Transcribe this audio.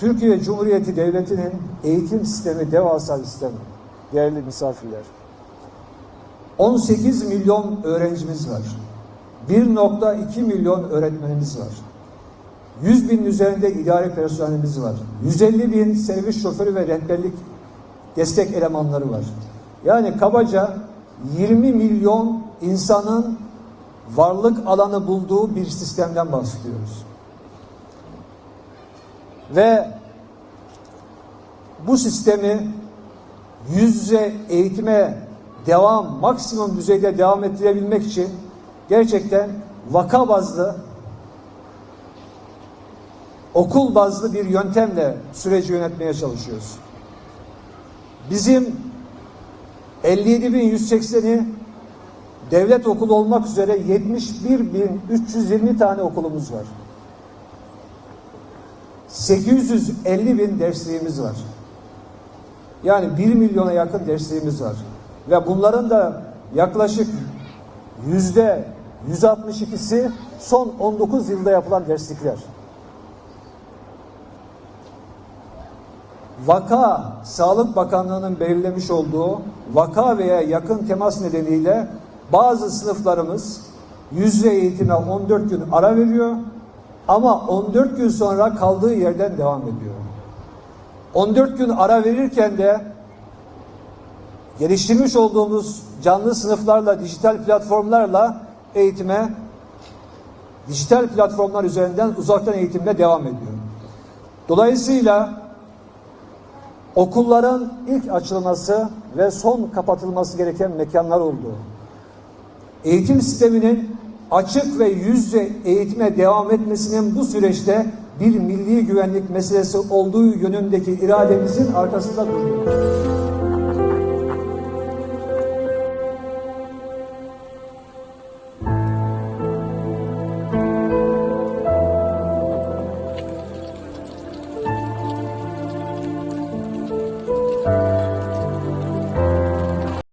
Türkiye Cumhuriyeti Devleti'nin eğitim sistemi devasa bir sistem. Değerli misafirler. 18 milyon öğrencimiz var. 1.2 milyon öğretmenimiz var. 100 bin üzerinde idare personelimiz var. 150 bin servis şoförü ve rehberlik destek elemanları var. Yani kabaca 20 milyon insanın varlık alanı bulduğu bir sistemden bahsediyoruz. Ve bu sistemi yüz yüze eğitime devam, maksimum düzeyde devam ettirebilmek için gerçekten vaka bazlı okul bazlı bir yöntemle süreci yönetmeye çalışıyoruz. Bizim 57.180'i devlet okulu olmak üzere 71.320 tane okulumuz var. 850 bin dersliğimiz var. Yani 1 milyona yakın dersliğimiz var. Ve bunların da yaklaşık yüzde 162'si son 19 yılda yapılan derslikler. Vaka, Sağlık Bakanlığı'nın belirlemiş olduğu vaka veya yakın temas nedeniyle bazı sınıflarımız yüzde eğitime 14 gün ara veriyor ama 14 gün sonra kaldığı yerden devam ediyor. 14 gün ara verirken de geliştirmiş olduğumuz canlı sınıflarla, dijital platformlarla eğitime dijital platformlar üzerinden uzaktan eğitimle devam ediyor. Dolayısıyla okulların ilk açılması ve son kapatılması gereken mekanlar oldu. Eğitim sisteminin açık ve yüzde eğitime devam etmesinin bu süreçte bir milli güvenlik meselesi olduğu yönündeki irademizin arkasında duruyor.